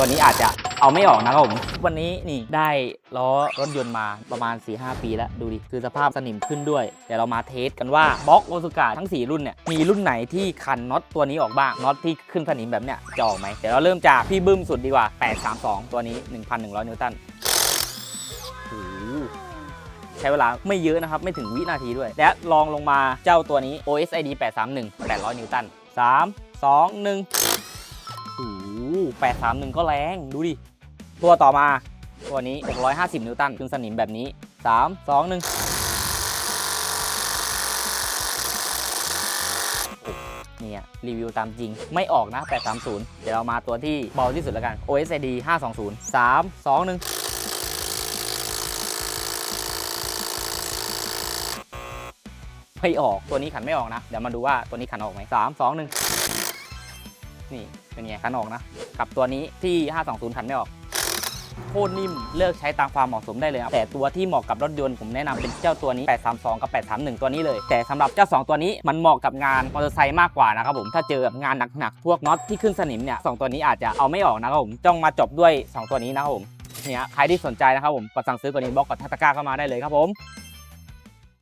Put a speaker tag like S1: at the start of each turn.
S1: ตัวนี้อาจจะเอาไม่ออกนะครับผม วันนี้นี่ได้ล้อรถยนต์มาประมาณ 4-5 ปีแล้วดูดิ คือสภาพสนิมขึ้นด้วย เดี๋ยวเรามาเทสกันว่าบล็อกโอซูกะทั้ง 4 รุ่นเนี่ย มีรุ่นไหนที่คันน็อตตัวนี้ออกบ้าง น็อตที่ขึ้นสนิมแบบเนี้ยจะออกไหม เดี๋ยวเราเริ่มจากพี่บึ้มสุดดีกว่า 832 ตัวนี้ 1,100 นิวตันใช้เวลาไม่เยอะนะครับ ไม่ถึงวินาทีด้วย และลองลงมาเจ้าตัวนี้ OSID 831 800 นิวตัน 3 2 1 โอ้โห831ก็แรงดูดิ ตัวต่อมา ตัวนี้ 650 นิวตันขึ้นสนิมแบบนี้ 3 2 1เนี่ย รีวิวตามจริงไม่ออกนะ 830 เดี๋ยวเรามาตัวที่เบาที่สุดแล้วกัน OSID 520 3 2 1ไม่ออกตัวนี้ขันไม่ออกนะ เดี๋ยวมาดูว่าตัวนี้ขันออกไหมสามสองหนึ่ง นี่เป็นไงขันออกนะ กับตัวนี้ที่ 520ขันไม่ออก โคตรนิ่มเลือกใช้ตามความเหมาะสมได้เลยครับแต่ตัวที่เหมาะกับรถยนต์ผมแนะนำเป็นเจ้าตัวนี้ 832 กับ 831 ตัวนี้เลย แต่สำหรับเจ้า 2 ตัวนี้มันเหมาะกับงานมอเตอร์ไซค์มากกว่านะครับผมถ้าเจอแบบงานหนักๆพวกน็อตที่ขึ้นสนิมเนี่ยสองตัวนี้อาจจะเอาไม่ออกนะครับผมต้องมาจบด้วย 2 ตัวนี้นะครับผมเนี่ยใครที่สนใจนะครับผมกดสั่งซื้อตัวนี้บล็อกกดทักตะก้าเข้ามาได้เลยครับผม